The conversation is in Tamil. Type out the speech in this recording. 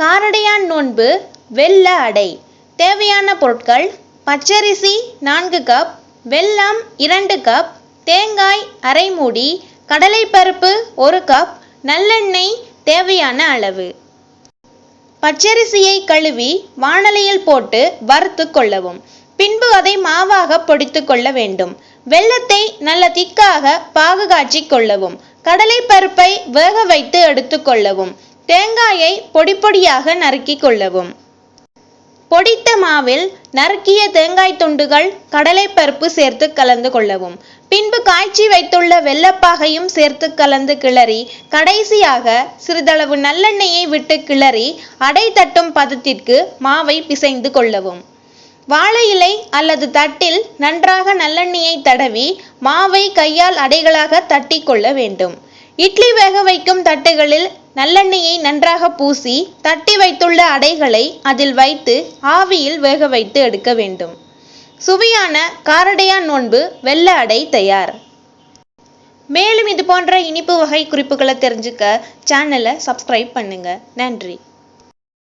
காரடையான் நோன்பு வெல்ல அடை. தேவையான பொருட்கள் பச்சரிசி நான்கு கப் வெல்லம் இரண்டு கப் தேங்காய் அரை மூடி கடலைப்பருப்பு ஒரு கப் நல்லெண்ணெய் தேவையான அளவு. பச்சரிசியை கழுவி வாணலியில் போட்டு வறுத்து கொள்ளவும். பின்பு அதை மாவாக பொடித்து கொள்ள வேண்டும். வெள்ளத்தை நல்ல திக்காக பாகு காய்ச்சி கொள்ளவும். கடலைப்பருப்பை வேக வைத்து எடுத்துக்கொள்ளவும் தேங்காயை பொடி பொடியாக நறுக்கிக் கொள்ளவும். பொடித்த மாவில் நறுக்கிய தேங்காய் துண்டுகள் கடலைப்பருப்பு சேர்த்து கலந்து கொள்ளவும். பின்பு காய்ச்சி வைத்துள்ள வெள்ளப்பாகையும் சேர்த்து கலந்து கிளறி கடைசியாக சிறிதளவு நல்லெண்ணெயை விட்டு கிளறி அடை தட்டும் பதத்திற்கு மாவை பிசைந்து கொள்ளவும். வாழை இலை அல்லது தட்டில் நன்றாக நல்லெண்ணெயை தடவி மாவை கையால் அடைகளாக தட்டி கொள்ள வேண்டும். இட்லி வேக வைக்கும் தட்டுகளில் நல்லெண்ணெயை நன்றாக பூசி தட்டி வைத்துள்ள அடைகளை அதில் வைத்து ஆவியில் வேக வைத்து எடுக்க வேண்டும். சுவையான காரடையான் நோன்பு வெள்ள அடை தயார். மேலும் இது போன்ற இனிப்பு வகை குறிப்புகளை தெரிஞ்சுக்க சேனலை சப்ஸ்கிரைப் பண்ணுங்க. நன்றி.